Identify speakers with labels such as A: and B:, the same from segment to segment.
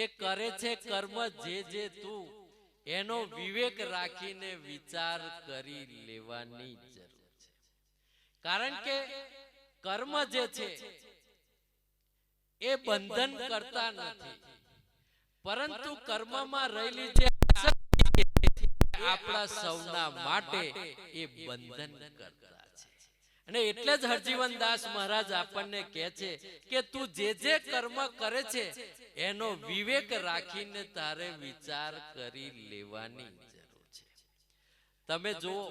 A: કે કરે છે કર્મ જે જે તું એનો વિવેક રાખીને વિચાર કરી લેવાની જરૂર છે. કારણ કે કર્મ જે છે એ બંધન કરતા નથી. પરંતુ કર્મમાં રહેલી જે આપણા સૌના માટે એ બંધન કરતા. અને એટલે જ હરજીવન મહારાજ આપણને કહે છે કે તું જે જે કર્મ કરે છે, એનો વિવેક રાખીને તારે વિચાર કરી લેવાની જરૂર છે. તમે જુઓ,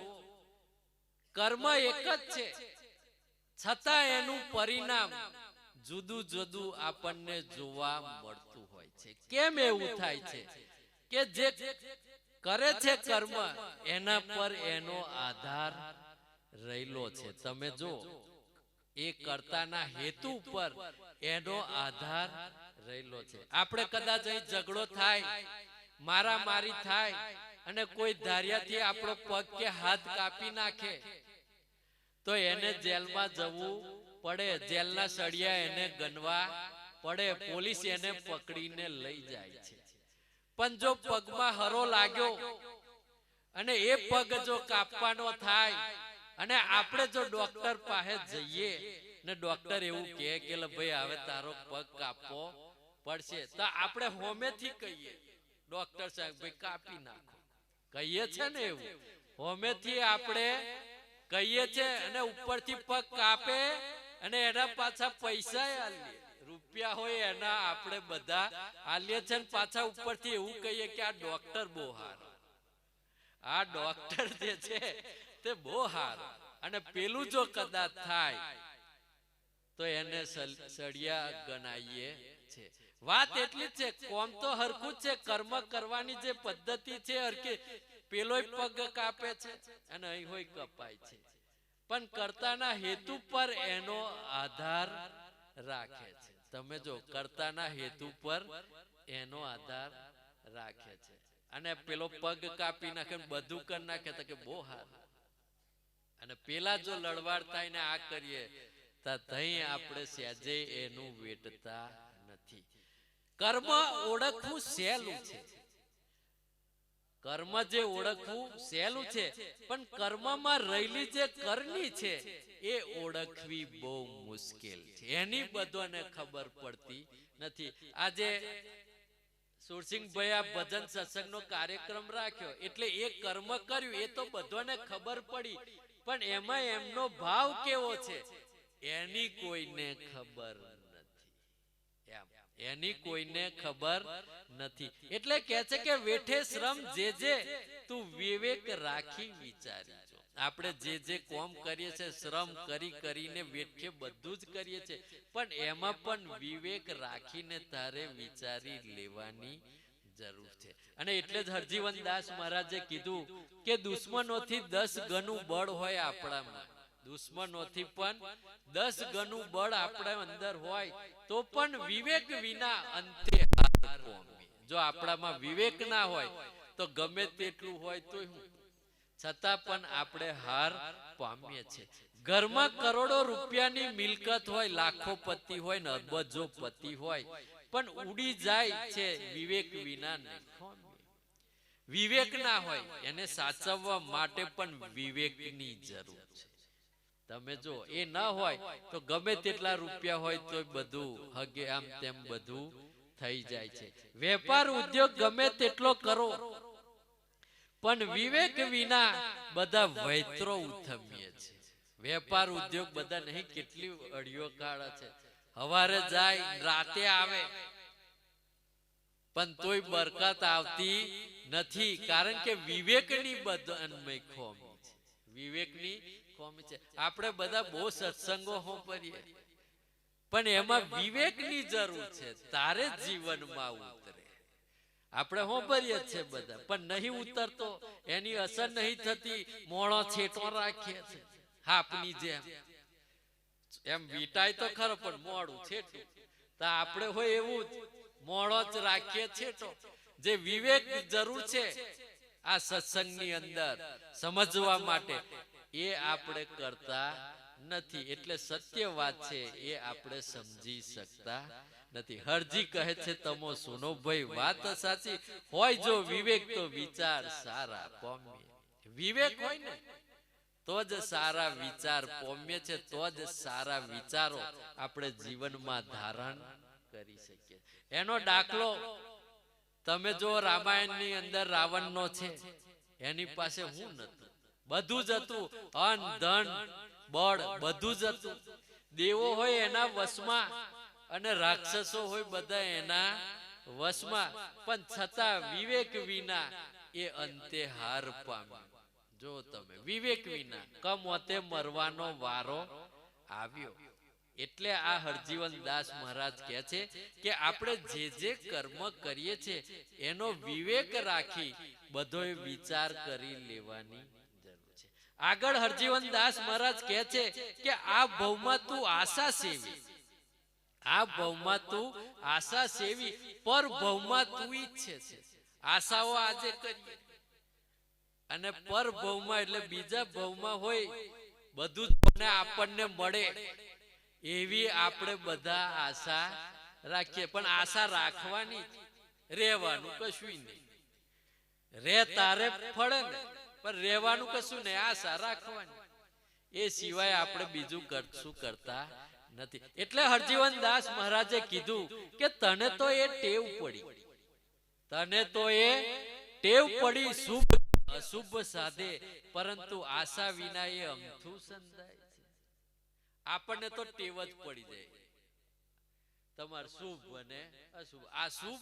A: કર્મ એક જ છે. છતાં એનું પરિણામ જુદું જુદું આપણને જોવા મળતું હોય છે. કેમ એવું થાય છે કે જે કરે છે કર્મ, એના પર એનો આધાર રહેલો છે. તમે જો એ કરતાના હેતુ પર એનો આધાર રહેલો છે. આપણે કદાચ અહીં ઝઘડો થાય મારા મારી થાય અને કોઈ ધાર્યાથી આપણો પગ કે હાથ કાપી નાખે. તો એને જેલમાં જવું પડે. જેલના સળિયા એને ગણવા પડે. પોલીસ એને પકડીને લઈ જાય છે. પણ જો પગમાં હરો લાગ્યો અને એ પગ જો કાપવાનો થાય અને આપણે જો ડોક્ટર પાસે જઈએ ને ડોક્ટર એવું કહે કે ભાઈ હવે તારો પગ કાપવો પડશે. તો આપણે હોમેથી કહીએ. ડોક્ટર સાહેબ ભાઈ કાપી નાખો. કહીએ છે ને એવું. હોમેથી આપણે કહીએ છે અને ઉપરથી પગ કાપે અને એના પાછા પૈસા આલીએ. રૂપિયા હોય એના આપણે બધા આલીએ છે ને પાછા ઉપરથી એવું કહીએ કે આ ડોક્ટર બહુ હારો આ ડોક્ટર જે છે તે બહુ હાર. અને પેલું જો કદાચ થાય, તો એને સળિયા ગણાઈએ છે. વાત એટલી છે, કોમ તો હરખું છે, કર્મ કરવાની જે પદ્ધતિ છે હરખી પેલો પગ કાપે છે અને અહીં હોય કપાય છે. પણ કરતાના હેતુ પર એનો આધાર રાખે છે. તમે જો, કરતાના હેતુ પર એનો આધાર રાખે છે. અને પેલો પગ કાપી નાખે બધું કરી નાખે તો કે બહુ સારું અને પેલા જો લડવાડ થાય ને આ કરીએ, તો તઈ આપણે સહેજે એનું વેટતા નથી. કર્મ ઓળખવું સહેલું છે. કર્મ જે ઓળખવું સહેલું છે, પણ કર્મમાં રહેલી જે કરની છે, એ ઓળખવી બહુ મુશ્કેલ છે. એની બધાને ખબર પડતી નથી. આજે સુરસિંહભાઈ આ ભજન સત્સંગનો કાર્યક્રમ રાખ્યો, એટલે એ કર્મ કર્યું, એ તો બધાને ખબર પડી. પણ એમાં એમનો ભાવ કેવો છે? એની કોઈને ખબર નથી. એમ. એની કોઈને ખબર નથી. એટલે કે છે કે વેઠે શ્રમ જે જે તું વિવેક રાખી વિચારી જો. આપણે જે જે કોમ કરીએ છીએ શ્રમ કરી કરીને વેઠે બધું જ કરીએ છીએ. પણ એમાં પણ વિવેક રાખીને તારે વિચારી લેવાની જરૂર છે. અને એટલે જ હરજીવન દાસ મહારાજે કીધું કે દુશ્મનોથી દસ ગણું બળ હોય આપણામાં. દુશ્મનોથી પણ દસ ગણું બળ આપણે અંદર હોય તો પણ વિવેક વિના અંતે જો આપણામાં વિવેક ના હોય તો ગમે તેટલું હોય તો છતાં પણ આપણે હાર પામીએ છીએ. ઘરમાં કરોડો રૂપિયાની મિલકત હોય, લાખો પતિ હોય ને અબજો પતિ હોય પણ ઉડી જાય છે વિવેક વિના વિવેક ના હોય, એને સાચવવા માટે પણ વિવેકની જરૂર છે. તમે જો, એ ન હોય, તો ગમે તેટલા રૂપિયા હોય તો બધું હગે આમ તેમ બધું થઈ જાય છે. વેપાર ઉદ્યોગ ગમે તેટલો કરો, પણ વિવેક વિના બધા વૈત્રો ઉથમીએ છે. વેપાર ઉદ્યોગ બધા નહીં, કેટલી અડિયો કાઢે છે. હવારે જાય, રાતે આવે. પણ તોય બરકત આવતી નથી. કારણ કે વિવેકની બદનમય ખોમી છે. વિવેકની ખોમી છે. આપણે બધા બહુ સત્સંગો હોંપરીએ પણ એમાં વિવેકની જરૂર છે. તારે જીવનમાં ઉતરે. આપણે હોંપરીએ છે બધા. પણ નહીં ઉતરતો, એની અસર નહીં થતી, મોણો છેટો રાખીએ છે. હાપની જેમ. એમ વીટાય તો ખરો, પણ મોડું છેટું તો આપણે હોય એવું જ. મોડો જ રાખીએ છેટો જે વિવેક જરૂર છે આ સત્સંગની અંદર સમજવા માટે, એ આપણે કરતા નથી. એટલે સત્ય વાત છે, એ આપણે સમજી શકતા નથી. હરજી કહે છે, તમો સુનો ભાઈ. વાત સાચી. હોય જો વિવેક, તો વિચાર સારા પોમ્ય વિવેક હોય ને તો જ સારા વિચાર પોમ્ય છે, તો જ સારા વિચારો આપણે જીવનમાં ધારણ કરી શકીએ. એનો દાખલો, તમે જો રામાયણની અંદર રાવણનો છે, એની પાસે હું નતું બધું જ હતું અન ધન, બળ, બધું જ હતું. દેવો હોય એના વશમાં અને રાક્ષસો હોય બધા એના વશમાં, પણ છતાં વિવેક વિના એ અંતે હાર પામ્યો. જો તમે વિવેક વિના કમોતે મરવાનો વારો આવ્યો. એટલે આ હરજીવન દાસ મહારાજ કહે છે કે આપણે જે જે કર્મ કરીએ છીએ એનો વિવેક રાખી બધોય વિચાર કરી લેવાની જરૂર છે. આગળ હરજીવન દાસ મહારાજ કહે છે કે આ ભવમાં તું આશા સેવી. આ ભવમાં તું આશા સેવી, પર ભવમાં તું ઈચ્છે છે. આશાઓ આજે કરીએ. અને પર ભવમાં એટલે બીજા ભવમાં હોય, બધું આપણને મળે. એવી આપણે બધા આશા રાખીએ. પણ આશા રાખવાની રહેવાનું કશું નહીં. રે તારે ફળે પણ રહેવાનું કશું નહીં. આશા રાખવાની. એ સિવાય આપણે બીજું કરશું કરતા નથી. એટલે હરજીવન દાસ મહારાજે કીધું કે તને તો એ ટેવ પડી. તને તો એ ટેવ પડી શુભ અશુભ સાધે, પરંતુ આશા વિના એ અમથું સંધાય છે. આપણને તો ટેવ જ પડી જાય. તમાર શુભ અને અશુભ. આ શુભ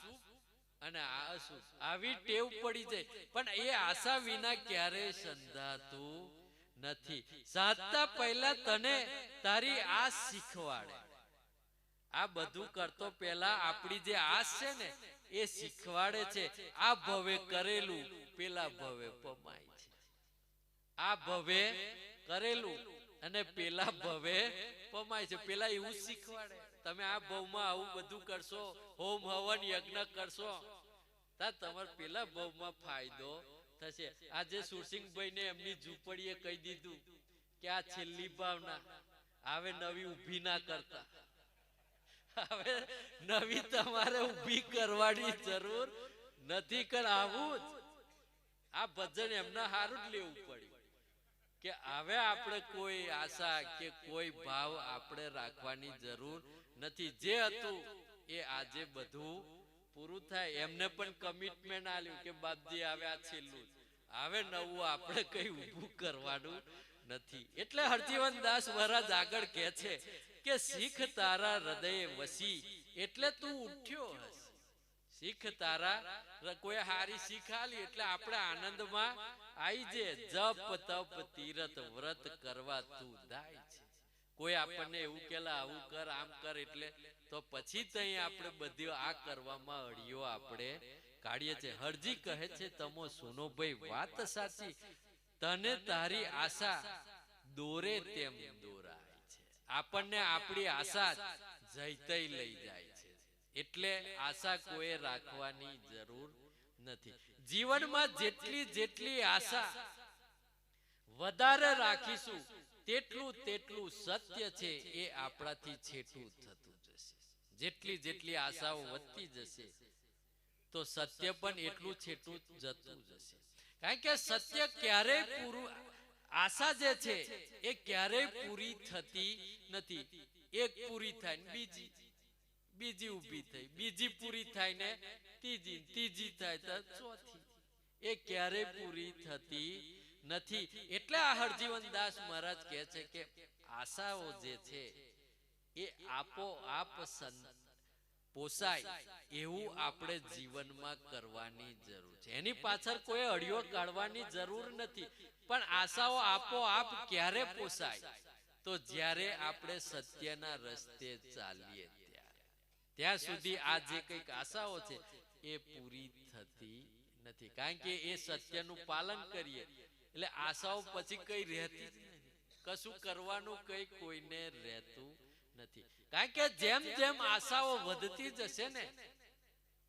A: અને આ અશુભ. આવી ટેવ પડી જાય, પણ એ આશા વિના ક્યારે સંધાતું નથી. સાધતા પહેલા તને તારી આ શીખવાડે. આ બધું કરતો પહેલા આપણી જે આસ છે ને એ શીખવાડે છે. આ ભવે કરેલું પેલા ભવે પમાય છે. આ ભવે કરેલું અને પેલા ભવે પમાય છે. પેલા એવું શીખવાડે. તમે આ ભવમાં આવું બધું કરશો હોમ હવન યજ્ઞ કરશો. તા તમારે પેલા ભવમાં ફાયદો થશે. આજે સુરસિંહભાઈ ને એમની ઝૂંપડીએ કહી દીધું કે આ છેલ્લી ભાવના. હવે નવી ઊભી ના કરતા. હવે નવી તમારે ઊભી કરવાની જરૂર નથી કર આવું આ ભજન એમને હારું જ લેવું પડ્યું. કે હવે આપણે કોઈ આશા કે કોઈ ભાવ આપણે રાખવાની જરૂર નથી. જે હતું એ આજે બધું પૂરું થાય. એમને પણ કમિટમેન્ટ આલ્યું કે બાપજી, હવે આ છેલ્લું હવે નવું આપણે કઈ ઊભું કરવાનું નથી. એટલે હરજીવન દાસ મહારાજ આગળ કે છે કે શીખ તારા હૃદય વસી એટલે તું ઉઠ્યો હશે શીખ તારા કોઈ હારી શીખ એટલે આપણે આનંદમાં આવી જે જપ, તપ, તીરથ, વ્રત કરવા તું દાય છે. કોઈ આપણને એવું કેલા આવું કર, આમ કર એટલે તો પછી તઈ આપણે બધી આ કરવામાં અડિયો આપણે કાઢીએ છે હરજી કહે છે તમો સુનો, ભાઈ, વાત સાચી. તને તારી આશા દોરે તેમ દોરાય છે આપણને આપણી આશા જઈતઈ લઈ જાય છે. એટલે આશા કોઈ રાખવાની જરૂર નથી. જીવનમાં જેટલી જેટલી આશા વધારે રાખીશું તેટલું તેટલું સત્ય છે એ આપણાથી છેટું થતું જશે. જેટલી જેટલી આશાઓ વધતી જશે તો સત્ય પણ એટલું છેટું જતું જશે. કારણ કે સત્ય ક્યારેય પૂરું આશા જે છે, એ ક્યારેય પૂરી થતી નથી. એક પૂરી થાય બીજી. બીજી ઊભી થઈ, બીજી પૂરી થાય ને ત્રીજી. ત્રીજી થાય તો ચોથી. એ ક્યારેય પૂરી થતી નથી. એટલે આ હરજીવન દાસ મહારાજ કહે છે કે આશાઓ જે છે, એ આપો આપ પોસાય એવું આપણે જીવનમાં કરવાની જરૂર છે. એની પાછળ કોઈ અડિયો કાઢવાની જરૂર નથી. પણ આશાઓ આપો આપ ક્યારે પોસાય? તો જ્યારે આપણે સત્યના રસ્તે ચાલીએ ત્યારે. ત્યાં સુધી આ જે કંઈક આશાઓ છે એ પૂરી થતી નથી. કારણ કે એ સત્યનું પાલન કરીએ. એટલે આશાઓ પછી કઈ રહેતી જ કશું કરવાનું કઈ કોઈને રહેતું નથી. કારણ કે જેમ જેમ આશાઓ વધતી જશે ને,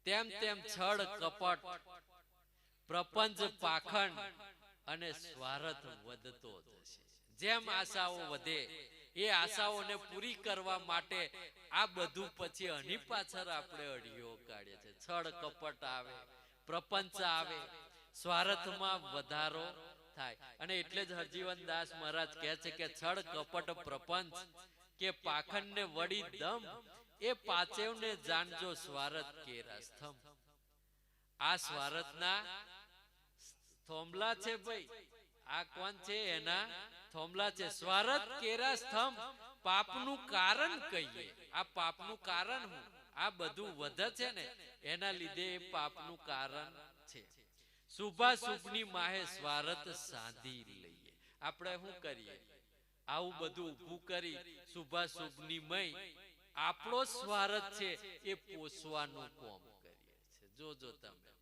A: તેમ તેમ છળ, કપટ, પ્રપંચ, પાખંડ અને સ્વાર્થ વધતો જશે. જેમ આશાઓ વધે, એ આશાઓને પૂરી કરવા માટે આ બધું પછી અણી પાછળ આપણે અડીઓ કાઢીએ છે છળ, કપટ આવે, પ્રપંચ આવે, સ્વાર્થમાં વધારો થાય. અને એટલે જ હરજીવન દાસ મહારાજ કહે છે કે છળ, કપટ, પ્રપંચ કે પાખંડને વળી દમ એ પાચેવને જાણજો સ્વાર્થ કે રસ્થમ આ સ્વાર્થના થોમલા છે ભાઈ. આ કોણ છે? એના થોમલા છે. સ્વાર્થ કેરા સ્તંભ પાપનું કારણ કહીએ. આ પાપનું કારણ હું? આ બધું વધે છે ને? એના લીધે એ પાપનું કારણ છે. શુભા શુભની માહે સ્વારથ સાધી લઈએ. આપણે શું કરીએ? આવું બધું ઊભું કરી શુભા શુભની મય. આપણો સ્વાર્થ છે એ પોષવાનું કોમ કરીએ છે જોજો તમે.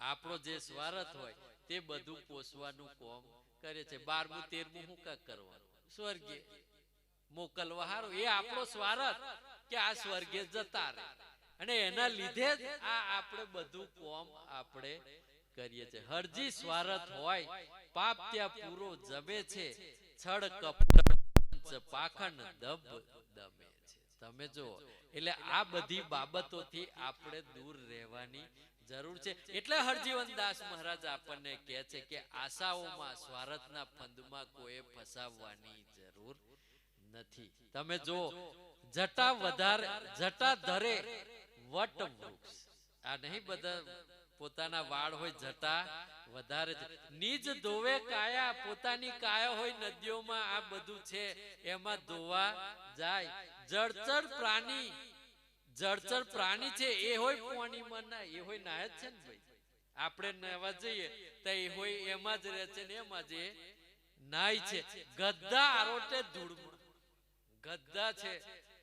A: આપણો જે સ્વાર્થ હોય તે બધું પોષવાનું કોમ કરે છે. બારમું તેરમું હું કા કરવાનું? સ્વર્ગે. મોકલવા હારું એ આપણો સ્વાર્થ. કે આ સ્વર્ગે જતા રહે. અને એના લીધે જ આ આપણે બધું કોમ આપણે કરીએ છીએ. હરજી સ્વાર્થ હોય પાપ ત્યાં પૂરો જમે છે. છળ કપટ પાખંડ દબ દમે છે. તમે જો એટલે આ બધી બાબતોથી આપણે દૂર રહેવાની જરૂર છે. એટલે હરજીવન દાસ મહારાજ આપણને કહે છે કે આશાઓમાં, સ્વાર્થના ફંદમાં કોઈ ફસાવવાની જરૂર નથી. તમે જો જટા વધારે, જટા ધરે વટ વૃક્ષ. આ નહીં બધા પોતાના વાળ હોય જટા વધારે. નિજ ધોવે કાયા, પોતાની કાયા હોય નદીઓમાં, આ બધું છે, એમાં ધોવા જાય. જળચર પ્રાણી જળચર પ્રાણી છે, એ હોય પાણીમાં ના, એ હોય નાય છે ને ભાઈ. આપણે નવા જઈએ, તો એ હોય, એમાં જ રહે છે ને, એમાં જ નાય છે. ગદ્દા આરોટે ધૂળમાં. ગદ્દા છે,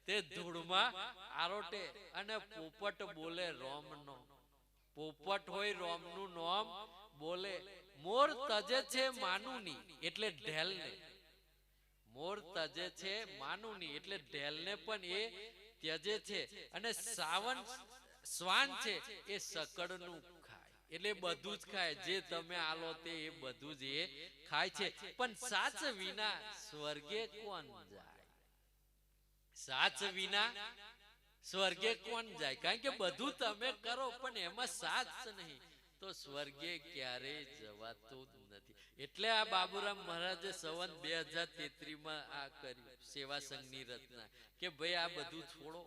A: તે ધૂળમાં આરોટે અને પોપટ બોલે રોમનો. પોપટ હોય રોમનું નોમ બોલે, મોર તજે છે માનુની, એટલે ઢેલને. મોર તજે છે માનુની, એટલે ઢેલને પણ એ ત્યજે છે. અને સાવન શ્વાન છે, એ સકડનું ખાય. એટલે બધું જ ખાય. જે તમે આલો તે એ બધું જ એ ખાય છે. પણ સાચ વિના સ્વર્ગે કોણ જાય? સાચ વિના સ્વર્ગે કોણ જાય? કારણ કે બધું તમે કરો પણ એમાં સાથ નહીં. તો સ્વર્ગે ક્યારેય જવાતું નથી. એટલે આ બાબુરામ મહારાજે સવન બે હજાર તેત્રીસમાં આ કર્યું સેવા સંઘની રચના. કે ભાઈ આ બધું છોડો.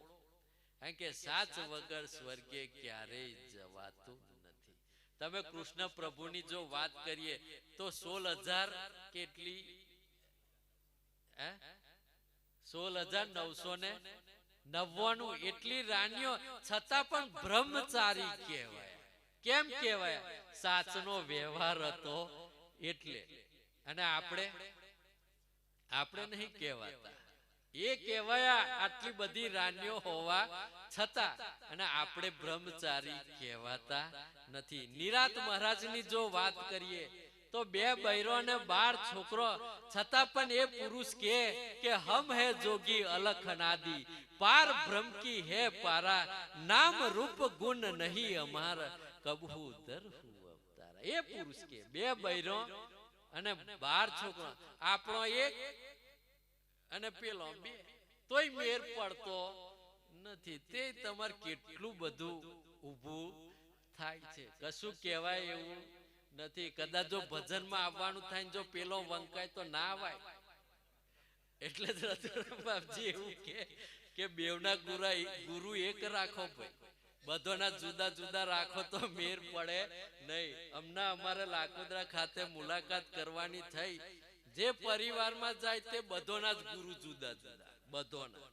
A: કારણ કે સાચ વગર સ્વર્ગે ક્યારેય જવાતું નથી. તમે કૃષ્ણ પ્રભુની જો વાત કરીએ તો સોળ હજાર કેટલી? સોળ હજાર નવસો ને નવ્વાણું એટલી રાણીઓ છતાં પણ બ્રહ્મચારી કહેવાય. કેમ કહેવાય? સાચનો વ્યવહાર હતો એટલે. અને આપણે આપણે નહીં કહેવાતા. એ કહેવાયા આટલી બધી રાણીઓ હોવા છતાં અને આપણે બ્રહ્મચારી કહેવાતા નથી. નિરાત મહારાજની જો વાત કરીએ તો બે બૈરો ને બાર છોકરો છતાં પણ એ પુરુષ કે હમ હે જોગી અલખ અનાદિ પાર ભ્રમકી હે પારા નામ રૂપ ગુણ નહીં અમાર કબહુ દરહુ અવતારા એ પુરુષ કે બે બૈરો અને બાર છોકરો આપણો એક અને પેલો બે તોય મેર પડતો નથી તે તમાર કેટલું બધું ઊભું થાય છે કશું કહેવાય એવું નથી કદાચ જો ભજનમાં આવવાનું થાય ને જો પેલો વંકાય તો ના આવાય એટલે જ બાપજી એવું કે કે બેવના ગુરા ગુરુ એક રાખો ભાઈ. બધોના જુદા જુદા રાખો તો મેર પડે નહીં. હમણાં અમારે લાકોદરા ખાતે મુલાકાત કરવાની થઈ. જે પરિવારમાં જાય તે બધોના જ ગુરુ જુદા જુદા. બધોના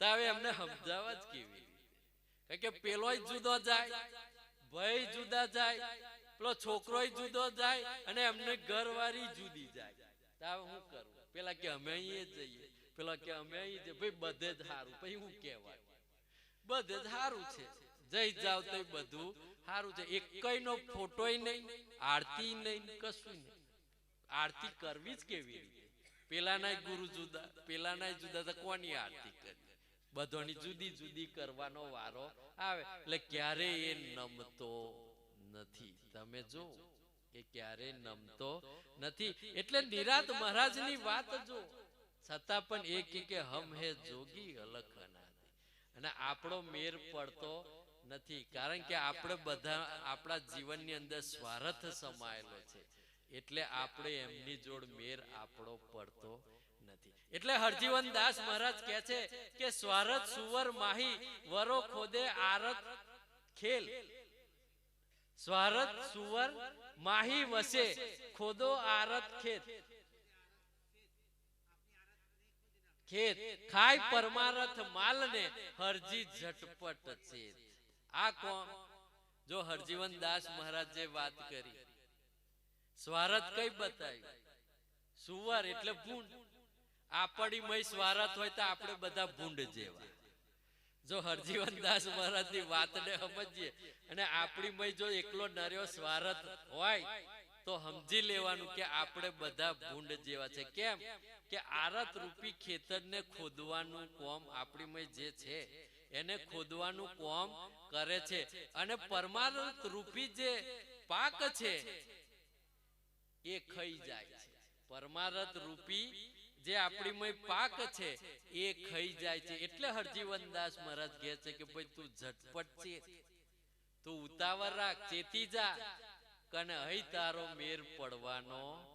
A: તો હવે એમને સમજાવવા જ કેવી કે પેલોય જુદો જાય ભાઈ જુદા જાય, પેલો છોકરો જુદો જાય અને એમને ઘરવાળી જુદી જાય. તો હવે શું કરવું પેલા કે અમે અહીંયા જઈએ. પેલા કે અમે ભાઈ બધે જ સારું પછી હું કહેવાય. બધે જ સારું છે. જઈ જાવ તો બધું સારું છે. એકય નો ફોટો નહીં, આરતી નહીં, કશું નહીં. આરતી કરવી જ કેવી રીતે? પેલાના ગુરુ જુદા પેલાના જુદા તો કોની આરતી કરી બધોની જુદી જુદી કરવાનો વારો આવે. એટલે ક્યારે એ નમતો નથી. તમે જો કે ક્યારે નમતો નથી. એટલે નિરાત મહારાજની વાત જો છતાં પણ એ કે કે હમ હે જોગી અલખ અનાદિ. અને આપણો મેર પડતો નથી. કારણ કે આપણે બધા આપણા જીવનની અંદર સ્વાર્થ સમાયેલો છે. એટલે આપણે એમની જોડ મેર આપણો પડતો નથી. એટલે હરજીવન દાસ મહારાજ કહે છે કે સ્વાર્થ સુવર માહી વરો ખોદે આરત ખેલ. સ્વાર્થ સુવર માહી વસે ખોદો આરત ખેત. ખેત ખાય પરમારથ માલને હરજી ઝટપટ છે આ કોણ? જો હરજીવન દાસ મહારાજે વાત કરી, સ્વાર્થ કઈ બતાવી સુવર એટલે ભૂંડ. આપણી મય સ્વારથ હોય તો આપણે બધા ભૂંડ જેવા. જો હરજીવન દાસ મહારાજની વાતને સમજીએ અને આપણી મય જો એકલો નર્યો સ્વારથ હોય તો સમજી લેવાનું કે આપણે બધા ભૂંડ જેવા છે. કેમ? કે આરત રૂપી ખેતરને ખોદવાનું કોમ આપણી જે છે, એને ખોદવાનું કોમ કરે છે. અને પરમાનંત રૂપી જે પાક છે, એ ખાઈ જાય છે. પરમારથ રૂપી જે આપણીમય પાક છે, એ ખાઈ જાય છે. એટલે હરજીવન દાસ મહારાજ કહે કે ભાઈ તું ઝટપટ છે તું ઉતાવળ રાખ, ચેતી જા. કને અહીં તારો મેર પડવાનો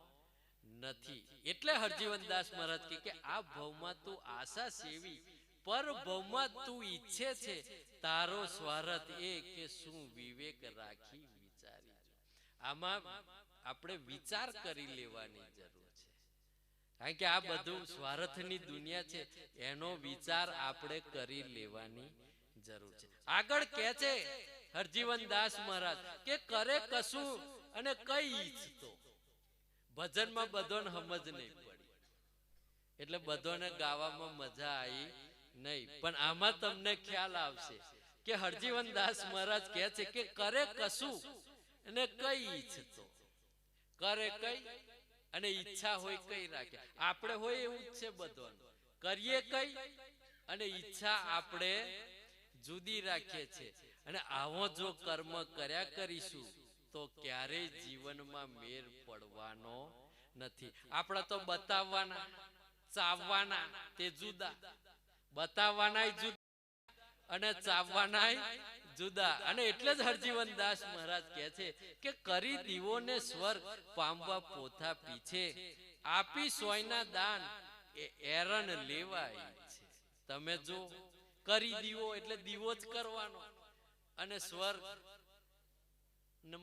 A: નથી. એટલે હરજીવન દાસ મહારાજ કે, આ ભવમાં તું આશા સેવી, પર ભવમાં તું ઈચ્છે છે, તારો સ્વાર્થ એ કે શું વિવેક રાખી વિચારી. આમાં આપણે વિચાર કરી લેવાની જરૂર છે. કારણ કે આ બધું સ્વાર્થની દુનિયા છે, એનો વિચાર આપણે કરી લેવાની જરૂર છે. આગળ કે છે હરજીવન દાસ મહારાજ, કે કરે કશું અને કઈ ઈચ્છતો? ભજનમાં બધાને સમજ નહીં પડી. એટલે બધોને ગાવામાં મજા આવી નહીં. પણ આમાં તમને ખ્યાલ આવશે કે હરજીવન દાસ મહારાજ કહે છે કે કરે કશું અને કઈ ઈચ્છતો? કરે કઈ અને ઈચ્છા હોય કઈ રાખે? આપણે હોય એવું જ છે બધાનું. કરીએ કઈ અને ઈચ્છા આપણે જુદી રાખીએ છીએ. અને આવો જો કર્મ કર્યા કરીશું, તો ક્યારેય જીવનમાં મેર પડવાનો નથી. આપણે તો બતાવવાના, ચાવવાના તે જુદા. બતાવવાના જુદા અને ચાવવાના જુદા. અને એટલે જ હરજીવન દાસ મહારાજ કહે છે કે કરી દીવો ને સ્વર્ગ પામવા પોથા પીછે. આપી સોયના દાન એ એરન લેવાય છે. તમે જો, કરી દીવો એટલે દીવો જ કરવાનો. અને સ્વર્ગ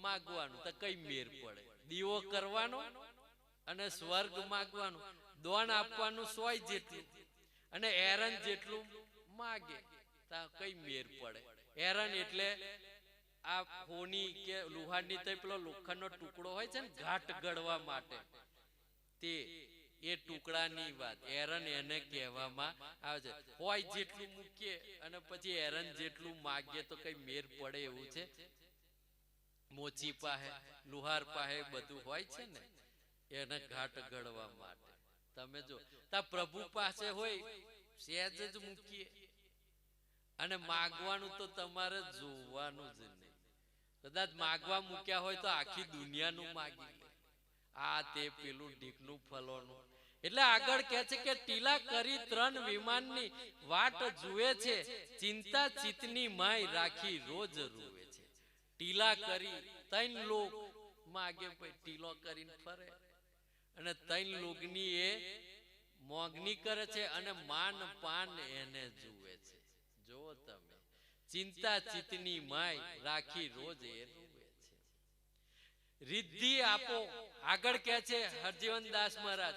A: માગવાનું, તો કઈ મેર પડે? દીવો કરવાનો અને સ્વર્ગ માગવાનું. દોન આપવાનું સોય જેટલું અને એરન જેટલું માગે, તો કઈ મેર પડે? એરન એટલે આ ફોની કે લુહારની તો પેલો લોખંડનો ટુકડો હોય છે ને, ઘાટ ગળવા માટે, તે એ ટુકડાની વાત. એરન એને કહેવામાં આવે છે. હોય જેટલું મૂકીએ અને પછી એરન જેટલું માગીએ તો કઈ મેર પડે એવું છે? મોચી પાહે, લુહાર પાહે બધું હોય છે ને? એને ઘાટ ઘડવા માટે. તમે જો, તા પ્રભુ પાસે હોય, સહેજ જ મૂકીએ. અને માગવાનું તો તમારે જોવાનું જ નહીં. કદાચ માગવા મૂક્યા હોય તો આખી દુનિયાનું માગી આ તે પેલું ઢીકનું ફલોનું એટલે આગળ કહે છે કે ટીલા કરી ત્રણ વિમાનની વાટ જુએ છે, ચિંતા ચિતની માય રાખી રોજ રૂવે છે. ટીલા કરી ત્રણ લોક માગે પછી ટીલો કરીને ફરે. અને ત્રણ લોકની એ મોગની કરે છે અને માન પાન એને જુએ છે. જો તમે, ચિંતા ચિતની માય રાખી રોજ એ રૂવે છે. રિદ્ધિ આપો, આગળ કે છે હરજીવન દાસ મહારાજ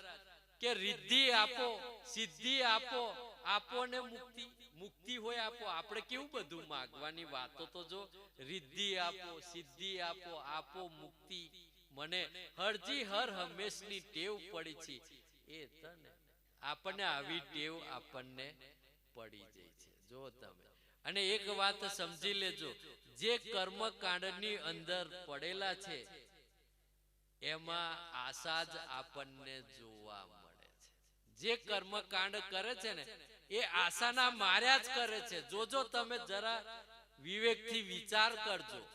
A: કે રિદ્ધિ આપો, સિદ્ધિ આપો આપો મુક્તિ મુક્તિ હોય આપો. આપણે કેવું બધું માગવાની વાતો તો જો, રિદ્ધિ આપો, સિદ્ધિ આપો આપો મુક્તિ. મને હરજી હર હંમેશની ટેવ પડી છે. એ તને, આપણને આવી ટેવ આપણને પડી જાય છે. જો તમે. અને એક વાત સમજી લેજો. જે કર્મકાંડની અંદર પડેલા છે, એમાં આશા જ આપણને જોવા છે કર્મ કાંડ કરે છે ને, એ આશાના માર્યા જ કરે છે. જોજો તમે જરા વિવેકથી વિચાર કરજો.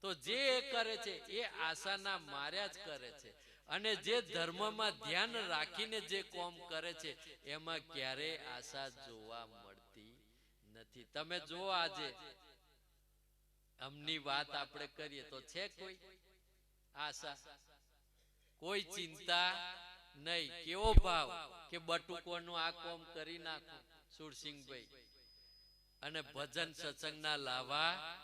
A: તો જે એ કરે છે, એ આશાના માર્યા જ કરે છે. અને જે ધર્મમાં ધ્યાન રાખીને જે કોમ કરે છે, એમાં ક્યારેય આશા જોવા મળતી નથી. તમે જો આજે અમની વાત આપણે કરીએ તો છે કોઈ આશા? કોઈ ચિંતા? નહીં, કેવો ભાવ કે બટુકોનું આ કોમ કરી નાખો, સુરસિંહભાઈ. અને ભજન સત્સંગના લાવા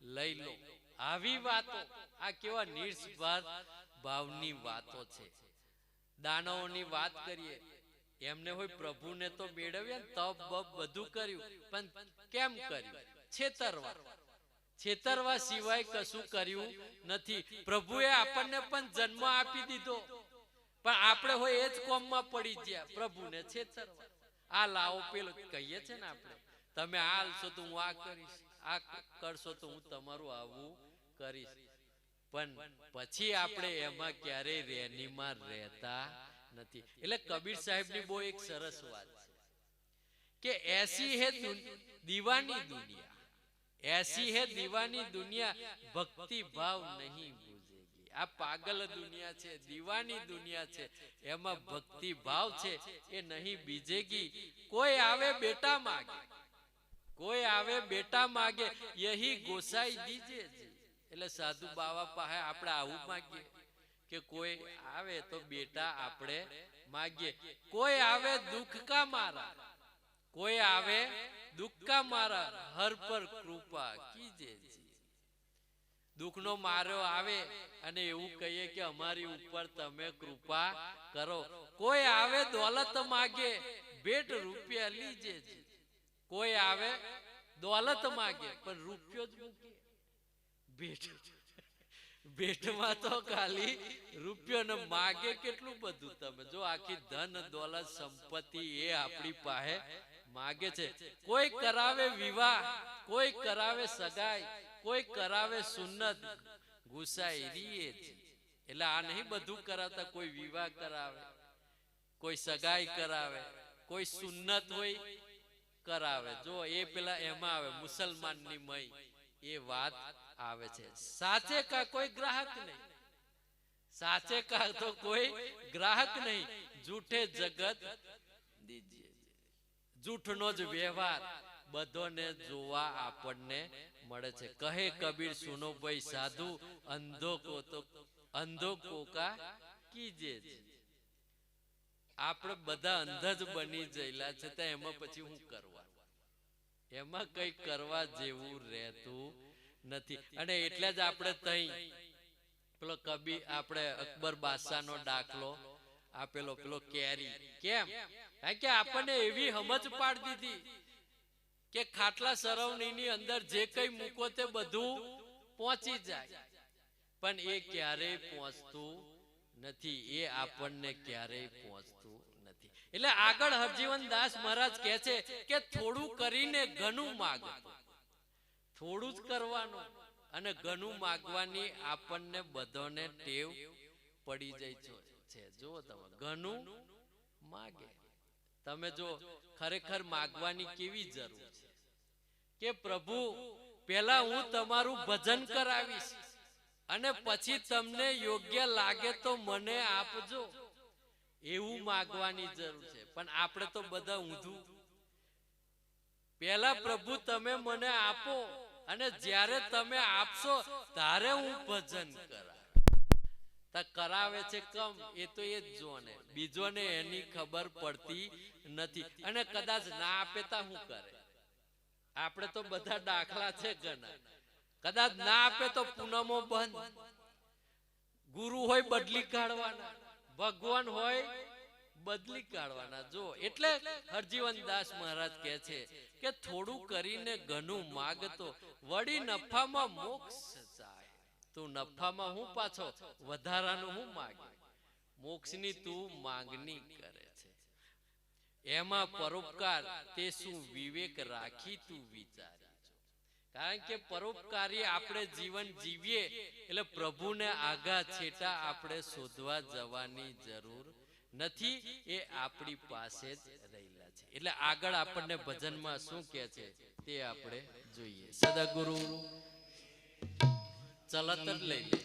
A: લઈ લો. આવી વાતો, આ કેવા નિર્સ્વાર્થ ભાવની વાતો છે. દાનવોની વાત કરીએ, એમને હોય પ્રભુને તો મેળવ્યા તપ બપ બધું કર્યું, પણ કેમ કર્યું? છેતરવા. છેતરવા સિવાય કશું કર્યું નથી. પ્રભુએ આપણને પણ જન્મ આપી દીધો. પણ આપણે હોય એ જ કોમમાં પડી ગયા, પ્રભુને છેતરવા. આ લાવો પેલો કહીએ છે ને આપણે, તમે હાલશો તો હું આ કરીશ, આ કરશો તો હું તમારું આવું કરીશ. પણ પછી આપણે એમાં ક્યારેય રેનીમાં રહેતા નથી. એટલે કબીર સાહેબની બહુ એક સરસ વાત છે કે એસી હે દીવાની દુનિયા, એસી હે દીવાની દુનિયા ભક્તિ ભાવ નહીં આ પાગલ દુનિયા છે, દીવાની દુનિયા છે, એમાં ભક્તિ ભાવ છે, એ નહીં બીજેગી. કોઈ આવે બેટા માગે, કોઈ આવે બેટા માગે, યહી ગોસાઈ દીજે એટલે સાધુ બાવા પાસે આપણે આવું માગીએ કે કોઈ આવે તો બેટા આપણે માગીએ. કોઈ આવે દુઃખ કા મારા, કોઈ આવે દુઃખ કા મારા, હર પર કૃપા કીજે. દુઃખનો મારો આવે અને એવું કહીએ કે અમારી ઉપર તમે કૃપા કરો. કોઈ આવે દોલત માગે, ભેટ રૂપિયા લીજે. કોઈ આવે દોલત માગે, પણ રૂપિયો જ મૂકે. ભેટ, ભેટમાં તો ખાલી રૂપિયો ને માગે કેટલું બધું તમે. જો આખી ધન, દોલત, સંપત્તિ એ આપણી પાસે માગે છે. કોઈ કરાવે વિવાહ, કોઈ કરાવે સગાઈ કોઈ કરાવે સુન્નત ગુસાઈ રીએ. એટલે આ નહીં બધું કરાવતા કોઈ વિવાહ કરાવે કોઈ સગાઈ કરાવે કોઈ સુન્નત હોય કરાવે. જો એ પેલા એમાં આવે મુસલમાનની મય એ વાત આવે છે. સાચે કા કોઈ ગ્રાહક નહીં? સાચે કા તો કોઈ ગ્રાહક નહીં? જૂઠે જગત દીજીએ. જૂઠનો જ વ્યવહાર. બધોને જોવા આપણને મળે છે. કહે કબીર, સુનો ભાઈ સાધુ, અંધો તો, અંધો કોકા કીજે આપણે બધા અંધ જ બની જયેલા છે એમાં પછી હું કરવા? એમાં કઈ કરવા જેવું રહેતું નથી. અને એટલે જ આપણે તઈ પેલો કબી આપણે અકબર બાદશાહનો દાખલો આપેલો, પેલો કેરી. કેમ? કે આપણને એવી સમજ પાડી દીધી. કે ખાટલા સરવણીની અંદર જે કઈ મૂકો તે બધું પહોંચી જાય. પણ એ ક્યારેય પહોંચતું નથી. એ આપણને ક્યારેય પહોંચતું નથી. એટલે આગળ હરજીવન દાસ મહારાજ કહે છે કે થોડું કરીને ઘણું માગ. થોડું જ કરવાનું અને ઘણું માગવાની આપણને બધાને ટેવ પડી જાય છે. જો તમે ઘણું માગે. તમે જો ખરેખર માગવાની કેવી જરૂર છે? કે પ્રભુ પેલા હું તમારું ભજન કરાવીશ અને પછી તમને યોગ્ય લાગે તો મને આપજો. એવું માગવાની જરૂર છે. પણ આપણે તો બધા ઊંધું. પેલા પ્રભુ તમે મને આપો અને જ્યારે તમે આપશો ત્યારે હું ભજન કરા કરાવે છે કમ એ તો એ જ જોને. બીજોને એની ખબર પડતી નથી. અને કદાચ ના આપે તા શું કરે? આપણે તો બધા દાખલા છે ઘણા. કદાચ ના આપે તો પૂનમો બંધ. ગુરુ હોય બદલી કાઢવાના. ભગવાન હોય બદલી કાઢવાના. જો, એટલે હરજીવન દાસ મહારાજ કહે છે કે થોડું કરીને ઘણું માગતો, વળી નફામાં મોક્ષ જાય. તું નફામાં હું પાછો વધારાનું હું માગે મોક્ષની તું માંગણી કરે. એમાં પરોપકાર તે શું વિવેક રાખી તું વિચારી કારણ કે પરોપકારી આપણે જીવન જીવીએ એટલે પ્રભુને આગા છેટા આપણે શોધવા જવાની જરૂર નથી, એ આપણી પાસે જ રહેલા છે. એટલે આગળ આપણને ભજનમાં શું કહે છે તે આપણે જોઈએ. સદગુરુ, ચલત જ લઈ લે.